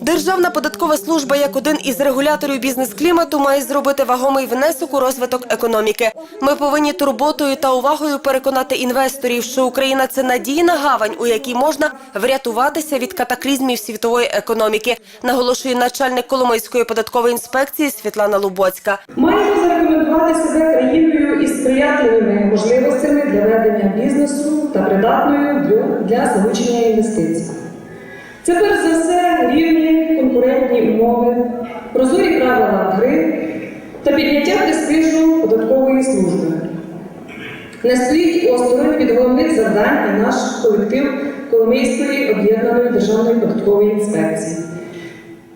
Державна податкова служба як один із регуляторів бізнес-клімату має зробити вагомий внесок у розвиток економіки. Ми повинні турботою та увагою переконати інвесторів, що Україна це надійна гавань, у якій можна врятуватися від катаклізмів світової економіки, наголошує начальник Коломийської податкової інспекції Світлана Лубоцька. Маємо зарекомендувати себе країною із сприятливими можливостями для ведення бізнесу та придатною для- залучення інвестицій. Це перш за все рівні конкурентні умови, прозорі правила гри та підняття престижу податкової служби. Не стоїть осторонь від головних завдань і наш колектив Коломийської об'єднаної державної податкової інспекції.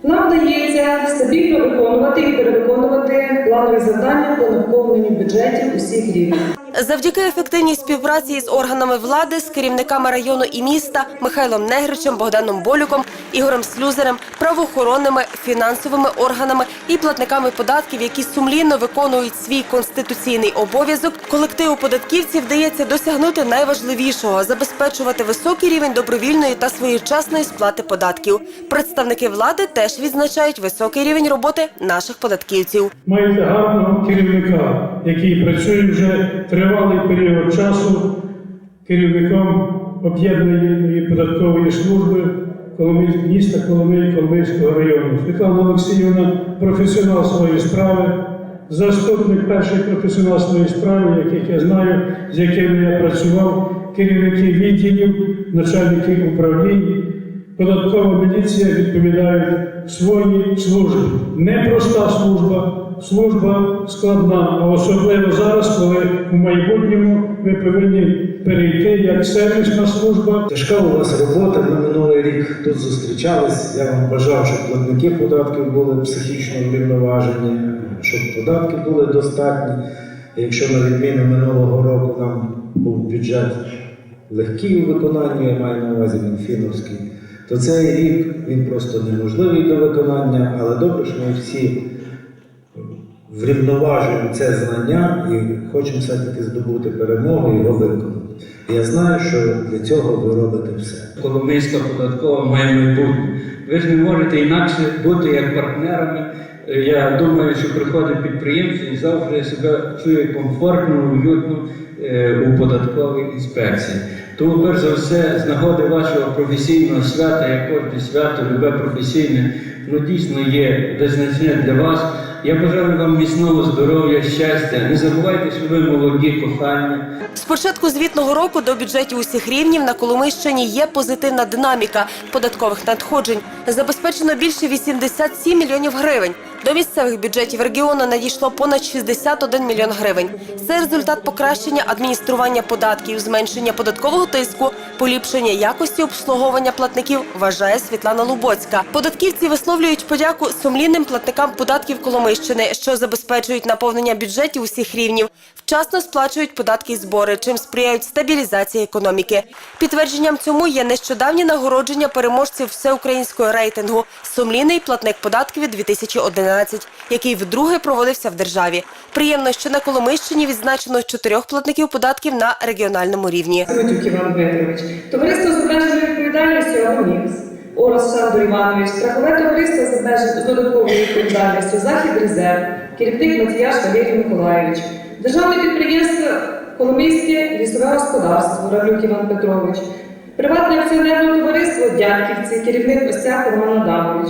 Нам вдається стабільно виконувати і перевиконувати планові завдання по наповненню бюджетів усіх рівнів. Завдяки ефективній співпраці з органами влади, з керівниками району і міста Михайлом Негричем, Богданом Болюком, Ігорем Слюзерем, правоохоронними, фінансовими органами і платниками податків, які сумлінно виконують свій конституційний обов'язок, колективу податківців вдається досягнути найважливішого забезпечувати високий рівень добровільної та своєчасної сплати податків. Представники влади теж відзначають високий рівень роботи наших податківців. Маєте гарного керівника, який працює вже тривалий період часу керівником об'єднаної податкової служби міста Коломиї Коломийського району. Світлана Олексіївна професіонал своєї справи, заступник перший професіонал своєї справи, яких я знаю, з якими я працював, керівники відділів, начальники управлінь. Податкова міліція відповідають своїй службі. Непроста служба, служба складна, а особливо зараз, коли в майбутньому ми повинні перейти як сервісна служба Тяжка у вас робота. Ми минулий рік тут зустрічались. Я вам бажав, щоб платники податків були психічно врівноважені, щоб податки були достатні. Якщо на відміну минулого року нам був бюджет легкий у виконанні, я маю на увазі Мінфіновський, то цей рік він просто неможливий до виконання, але добре, що ми всі врівноважуємо це знання і хочемо все-таки здобути перемогу і його виконати. Я знаю, що для цього ви робите все. Коломийська податкова має майбутнє. Ви ж не можете інакше бути як партнерами. Я думаю, що приходить підприємці і завжди себе чує комфортно, уютно е, у податковій інспекції. Тому, перш за все, з нагоди вашого професійного свята, як кожне свято, любе професійне, ну дійсно є визначне для вас. Я бажаю вам міцного здоров'я, щастя. Не забувайте, що ви молоді, кохання. З початку звітного року до бюджетів усіх рівнів на Коломийщині є позитивна динаміка податкових надходжень. Забезпечено більше 87 мільйонів гривень. До місцевих бюджетів регіону надійшло понад 61 мільйон гривень. Це результат покращення адміністрування податків, зменшення податкового тиску, поліпшення якості обслуговування платників, вважає Світлана Лубоцька. Податківці висловлюють подяку сумлінним платникам податків Коломийщини, що забезпечують наповнення бюджетів усіх рівнів, вчасно сплачують податки і збори, чим сприяють стабілізації економіки. Підтвердженням цьому є нещодавнє нагородження переможців всеукраїнського рейтингу Сумлінний платник податків 2011, який вдруге проводився в державі. Приємно, що на Коломийщині відзначено чотирьох платників податків на регіональному рівні. Іван Дмитрович, товариство з обмеженою відповідальністю Агонікс, Орос Шандор Іванович, страхове товариство з обмеженою додатковою відповідальністю Захід Резерв, керівник Матіяш Валерій Миколайович, державне підприємство Коломийське лісове господарство Равлюк Іван Петрович, приватне акціонерне товариство Дядьківці, керівник Остяк Роман Адамович,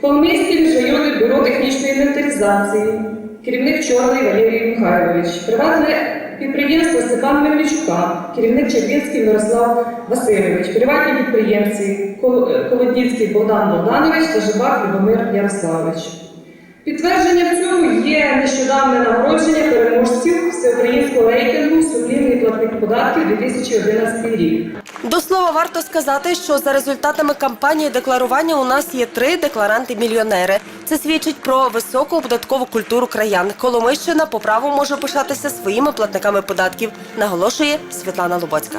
Коломийське міжрайонне бюро технічної інвентаризації, керівник Чорний Валерій Михайлович, приватне підприємство Степан Мельничука, керівник Червінський Мирослав Васильович, приватні підприємці е, Богдан Богданович та Жибак Любомир Ярославович. Підтвердження в цьому є нещодавне нагородження переможців всеукраїнського рейтингу Сумлінний платник податків 2011 рік. До слова, варто сказати, що за результатами кампанії декларування у нас є три декларанти-мільйонери. Це свідчить про високу податкову культуру краян. Коломийщина по праву може пишатися своїми платниками податків, наголошує Світлана Лубоцька.